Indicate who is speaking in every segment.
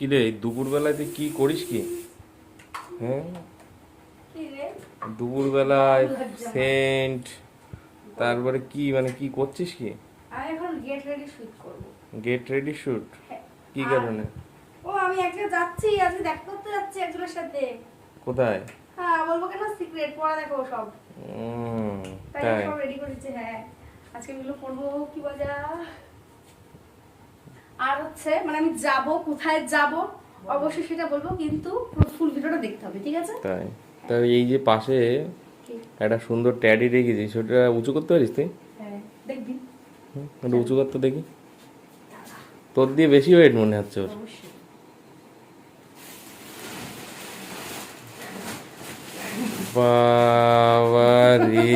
Speaker 1: কি রে দুপুরবেলায় তুই কি করিস কি? হ্যাঁ? দুপুরবেলায় সেন্ট তারপরে কি মানে কি করছিস কি?
Speaker 2: আমি এখন গেট রেডি শুট করব।
Speaker 1: Get ready shoot. কি কারণে?
Speaker 2: ও আমি এক জায়গায় যাচ্ছি আজকে দেখা করতে যাচ্ছি একজনের সাথে।
Speaker 1: কোথায়?
Speaker 2: হ্যাঁ বলব কেন সিক্রেট পড়া দেখো সব। তাই সব রেডি করেছে হ্যাঁ। আজকে এগুলো পড়ব কি মজা আর হচ্ছে মানে আমি যাব কোথায় যাব অবশ্যই সেটা বলব কিন্তু ফুল ভিডিওটা দেখতে হবে ঠিক আছে?
Speaker 1: তাই। তাই এই যে পাশে একটা সুন্দর ট্যাডি রেখেছিস সেটা উঁচু করতে পারিস তুই?
Speaker 2: হ্যাঁ দেখবি।
Speaker 1: একটু উঁচু করতে দেখি। তোর দিয়ে বেশি ওয়েট মনে হচ্ছে ওর। বাবা রে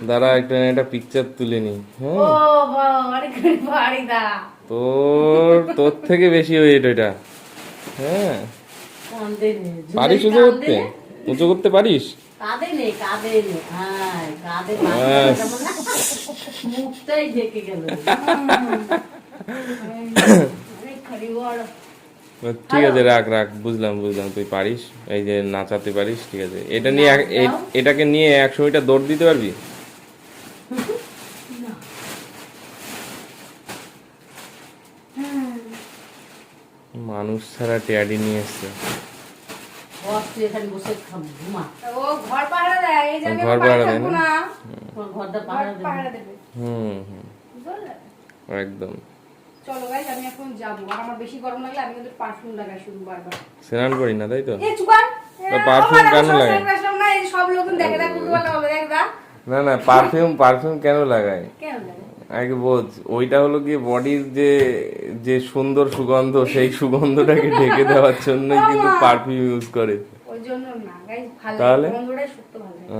Speaker 1: দাঁড়া একটা একটা পিকচার তুলে নি হ্যাঁ? তোর তোর থেকে বেশি ওয়েট ওইটা হ্যাঁ? পারিস উঁচু করতে? উঁচু করতে পারিস?
Speaker 3: হ্যাঁ
Speaker 1: ঠিক আছে রাখ রাখ বুঝলাম বুঝলাম তুই পারিস? এই যে নাচাতে পারিস ঠিক আছে। এটা নিয়ে এটাকে নিয়ে একশো মিটার দৌড় দিতে পারবি? মানুষ ছাড়া ট্যাডি নিয়ে এসছে।
Speaker 3: বস তুই এখানে বসে খাম ঘুমা।
Speaker 2: ও ঘর পাহারা দেয়
Speaker 1: না? হুম। হুম একদম।
Speaker 2: চলো গাইস আমি এখন যাব। আর আমার বেশি গরম লাগলে আমি কিন্তু পারফিউম লাগাই শুধু বারবার।
Speaker 1: স্নান করি না তাই তো?
Speaker 2: এ
Speaker 1: perfume কেন লাগে?
Speaker 2: না সব দেখে হবে
Speaker 1: না না পারফিউম পারফিউম কেন লাগায়
Speaker 2: কেন লাগে
Speaker 1: আগে বোঝ ওইটা হলো কি বডির যে যে সুন্দর সুগন্ধ সেই সুগন্ধটাকে ঢেকে দেওয়ার জন্যই কিন্তু পারফিউম ইউজ করে। তাহলে?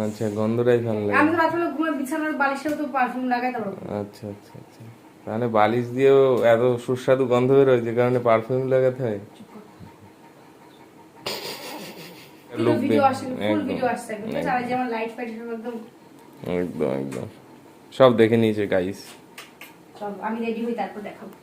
Speaker 1: আচ্ছা গন্ধটাই ভালো লাগে।
Speaker 2: আমি তো ঘুমে বিছানার বালিশেও তো পারফিউম লাগাই তারপর
Speaker 1: আচ্ছা আচ্ছা আচ্ছা। তাহলে বালিশ দিয়েও এত সুস্বাদু গন্ধ বেরোয় যে কারণে পারফিউম লাগাতে হয়? লোক
Speaker 2: ভিডিও আসছে ফুল ভিডিও আসছে
Speaker 1: একদম একদম। সব দেখে নিয়েছে গাইস
Speaker 2: সব আমি রেডি হই তারপর দেখাবো।